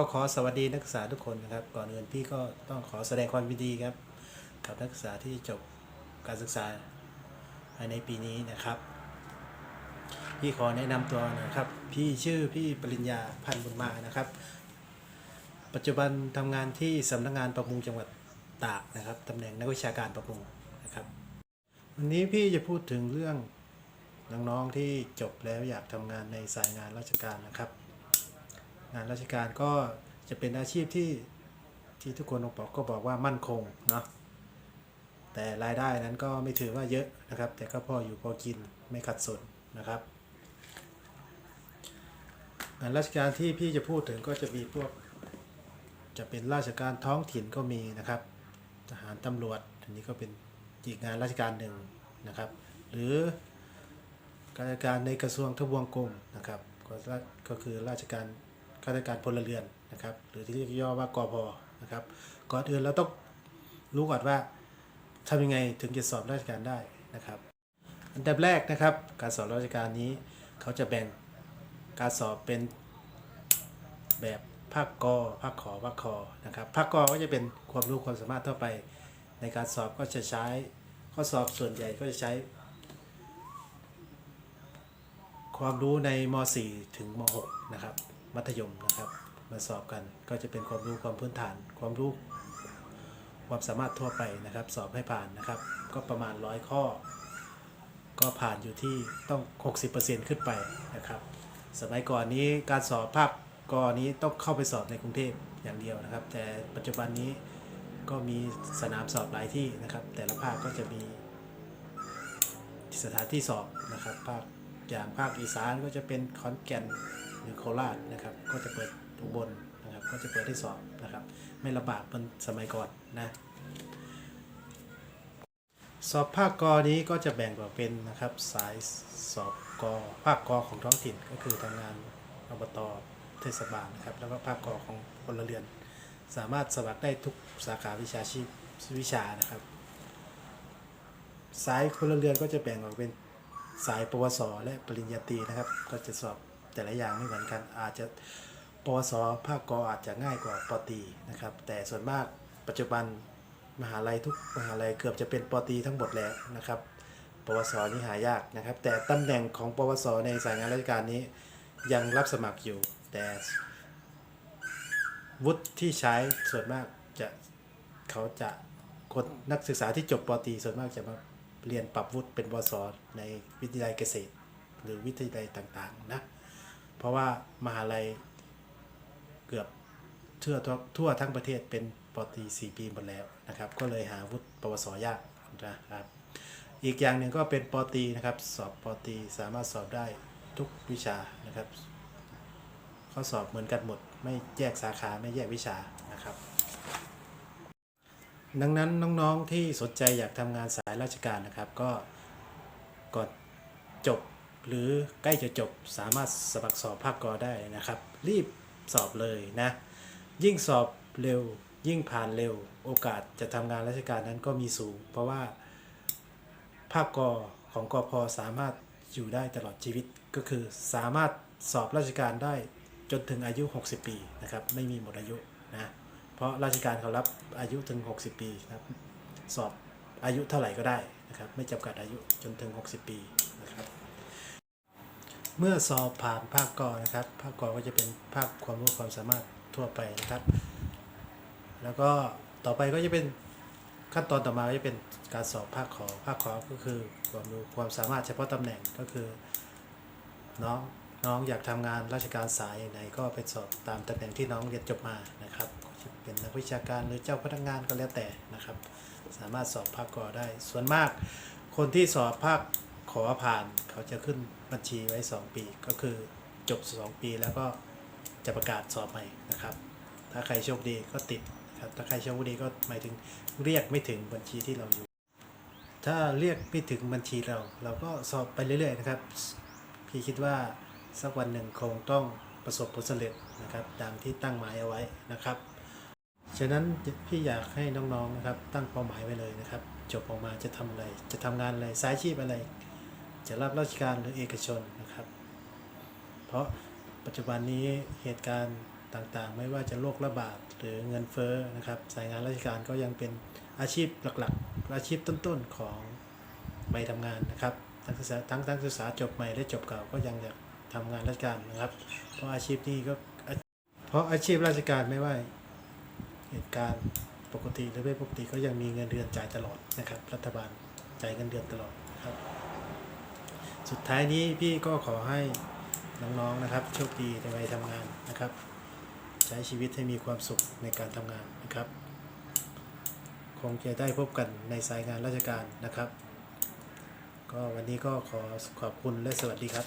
ก็ขอสวัสดีนักศึกษาทุกคนนะครับ ก่อนอื่นพี่ก็ต้องขอแสดงความยินดีครับ กับนักศึกษาที่จบการศึกษาภายในปีนี้นะครับ พี่ขอแนะนำตัวนะครับ พี่ชื่อพี่ปริญญาพันธ์บุญมานะครับ ปัจจุบันทำงานที่สำนักงานประมงจังหวัดตากนะครับตำแหน่งนักวิชาการประมงนะครับ วันนี้พี่จะพูดถึงเรื่องน้องๆที่จบแล้วอยากทำงานในสายงานราชการนะครับ งานราชการก็จะเป็นอาชีพที่ที่ทุกคนบอกก็บอกว่ามั่นคงเนาะแต่รายได้นั้นก็ไม่ถือว่าเยอะนะครับ แต่ก็พออยู่พอกินไม่ขัดสนนะครับงานราชการที่พี่จะพูดถึงก็จะมีพวกจะเป็นราชการท้องถิ่นก็มีนะครับ ทหารตำรวจอันนี้ก็เป็นอีกงานราชการหนึ่งนะครับ หรือการาชการในกระทรวงทบวงกรมนะครับก็คือราชการ ข้าราชการพลเรือนนะครับ หรือที่เรียกย่อว่ากอพนะครับ ก่อนอื่นเราต้องรู้ก่อนว่าทำยังไงถึงจะสอบราชการได้นะครับ อันดับแรกนะครับ การสอบราชการนี้เขาจะแบ่งการสอบเป็นแบบภาคกภาคขอภาคคอนะครับภาคกก็จะเป็นความรู้ความสามารถทั่วไป ในการสอบก็จะใช้ข้อสอบส่วนใหญ่ก็จะใช้ ความรู้ในม .4 ถึงม .6 นะครับ มัธยมนะครับ มาสอบกันก็จะเป็นความรู้ความพื้นฐาน ความรู้ความสามารถทั่วไปนะครับ สอบให้ผ่านนะครับ ก็ประมาณร้อยข้อ ก็ผ่านอยู่ที่ต้อง 60%ขึ้นไปนะครับ สมัยก่อนนี้การสอบภาคกอนี้ต้องเข้าไปสอบในกรุงเทพอย่างเดียวนะครับ แต่ปัจจุบันนี้ก็มีสนามสอบหลายที่นะครับ แต่ละภาคก็จะมีสถานที่สอบนะครับ ภาคอย่างภาคอีสานก็จะเป็นขอนแก่น รือโคราชนะครับ ก็จะเปิดอุบลนะครับ ก็จะเปิดให้สอบนะครับ ไม่ลำบากเหมือนสมัยก่อนนะสอบภาคกอนี้ก็จะแบ่งออกเป็นนะครับ สายสอบกอภาคกอของท้องถิ่นก็คือทำงานอบตเทศบาลนะครับ แล้วก็ภาคกอของพลเรือน สามารถสมัครได้ทุกสาขาวิชาชีพวิชานะครับ สายพลเรือนก็จะแบ่งออกเป็นสายปวส และปริญญาตรีนะครับ ก็จะสอบ แต่ละอย่างไม่เหมือนกัน อาจจะปสภาคกออาจจะง่ายกว่าปตีนะครับ แต่ส่วนมากปัจจุบันมหาลัยทุกมหาลัยเกือบจะเป็นปตีทั้งหมดแล้วนะครับ ปวสนี่หายากนะครับ แต่ตำแหน่งของปวสในสายงานราชการนี้ยังรับสมัครอยู่ แต่วุฒิที่ใช้ส่วนมากจะเขาจะคนนักศึกษาที่จบปตีส่วนมากจะมาเรียนปรับวุฒิเป็นปวสในวิทยาลัยเกษตร หรือวิทยาลัยต่างๆนะ เพราะว่ามหาลัยเกือบทั่วทั่วทั่วทั้งประเทศเป็นปตี4ปีหมดแล้วนะครับ ก็เลยหาวุฒิปวสยากนะครับ อีกอย่างหนึ่งก็เป็นปตีนะครับ สอบปตีสามารถสอบได้ทุกวิชานะครับข้อสอบเหมือนกันหมด ไม่แยกสาขาไม่แยกวิชานะครับ ดังนั้นน้องๆที่สนใจอยากทำงานสายราชการนะครับ ก็ก่อนจบ หรือใกล้จะจบสามารถสมัครสอบภาคกอได้นะครับ รีบสอบเลยนะ ยิ่งสอบเร็ว ยิ่งผ่านเร็ว โอกาสจะทำงานราชการนั้นก็มีสูง เพราะว่าภาคกอของกอพอสามารถอยู่ได้ตลอดชีวิตก็คือสามารถสอบราชการได้จนถึงอายุ 60 ปีนะครับ ไม่มีหมดอายุนะ เพราะราชการเขารับอายุถึง 60 ปีครับ สอบอายุเท่าไหร่ก็ได้นะครับ ไม่จำกัดอายุจนถึง 60 ปี เมื่อสอบผ่านภาคกอนะครับ ภาคกอก็จะเป็นภาคความรู้ความสามารถทั่วไปนะครับ แล้วก็ต่อไปก็จะเป็นขั้นตอนต่อมาก็จะเป็นการสอบภาคขอ ภาคขอก็คือความรู้ความสามารถเฉพาะตำแหน่งก็คือน้องน้องอยากทำงานราชการสายไหนก็ไปสอบตามตำแหน่งที่น้องเรียนจบมานะครับจะเป็นนักวิชาการหรือเจ้าพนักงานก็แล้วแต่นะครับ สามารถสอบภาคกอได้ ส่วนมากคนที่สอบภาคขอผ่านเขาจะขึ้น บัญชีไว้ 2 ปีก็คือจบ 2 ปีแล้วก็จะประกาศสอบใหม่นะครับ ถ้าใครโชคดีก็ติดครับถ้าใครโชคดีก็หมายถึงเรียกไม่ถึงบัญชีที่เราอยู่ ถ้าเรียกไม่ถึงบัญชีเรา เราก็สอบไปเรื่อยๆนะครับ พี่คิดว่าสักวันหนึ่งคงต้องประสบผลสำเร็จนะครับดังที่ตั้งหมายเอาไว้นะครับฉะนั้นพี่อยากให้น้องๆนะครับตั้งเป้าหมายไว้เลยนะครับ จบออกมาจะทำอะไร จะทำงานอะไรสายอาชีพอะไร จะรับราชการหรือเอกชนนะครับ เพราะปัจจุบันนี้เหตุการณ์ต่างๆ ไม่ว่าจะโรคระบาดหรือเงินเฟ้อนะครับ สายงานราชการก็ยังเป็นอาชีพหลักๆ อาชีพต้นๆของใบทำงานนะครับทั้งศึกษาทั้งทั้งศึกษาจบใหม่และจบเก่าก็ยังอยากทำงานราชการนะครับ เพราะอาชีพนี้ก็เพราะอาชีพราชการไม่ว่าเหตุการณ์ปกติหรือไม่ปกติก็ยังมีเงินเดือนจ่ายตลอดนะครับ รัฐบาลจ่ายเงินเดือนตลอดครับ สุดท้ายนี้พี่ก็ขอให้น้องๆนะครับ โชคดีในวัยทำงานนะครับ ใช้ชีวิตให้มีความสุขในการทำงานนะครับ คงจะได้พบกันในสายงานราชการนะครับ ก็วันนี้ก็ขอขอบคุณและสวัสดีครับ